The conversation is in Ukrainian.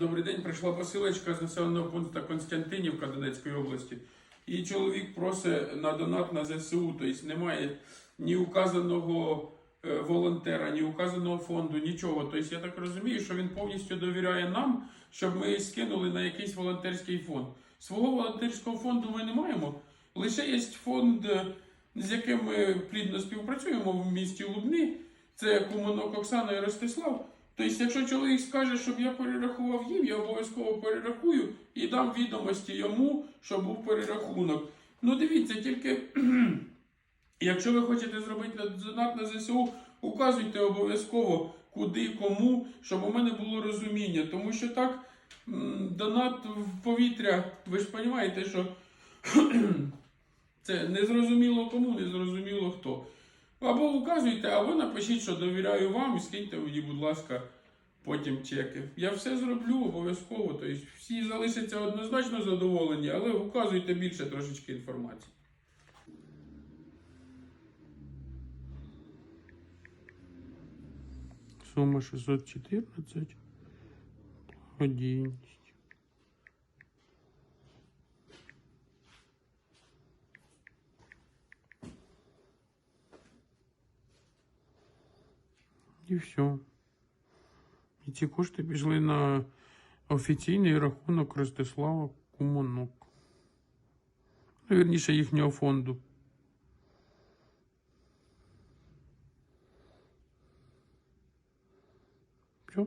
Добрий день, прийшла посилочка з населеного пункту Константинівка Донецької області. І чоловік просить на донат на ЗСУ, тобто немає ні указаного е, волонтера, ні указаного фонду, нічого. Тобто я так розумію, що він повністю довіряє нам, щоб ми скинули на якийсь волонтерський фонд. Свого волонтерського фонду ми не маємо. Лише є фонд, е, з яким ми плідно співпрацюємо в місті Лубни. Це Куманок Оксана і Ростислав. Тобто, якщо чоловік скаже, щоб я перерахував їм, я обов'язково перерахую і дам відомості йому, щоб був перерахунок. Ну дивіться, тільки якщо ви хочете зробити донат на ЗСУ, указуйте обов'язково куди, кому, щоб у мене було розуміння. Тому що так, донат в повітря, ви ж розумієте, що це незрозуміло кому, незрозуміло. Або указуйте, або напишіть, що довіряю вам, і скиньте мені, будь ласка, потім чеки. Я все зроблю обов'язково. Тобто всі залишаться однозначно задоволені, але указуйте більше трошечки інформації. Сума 614. Благодійність. І все. І ці кошти пішли на офіційний рахунок Ростислава Куманок. Ну, вірніше, їхнього фонду. Все.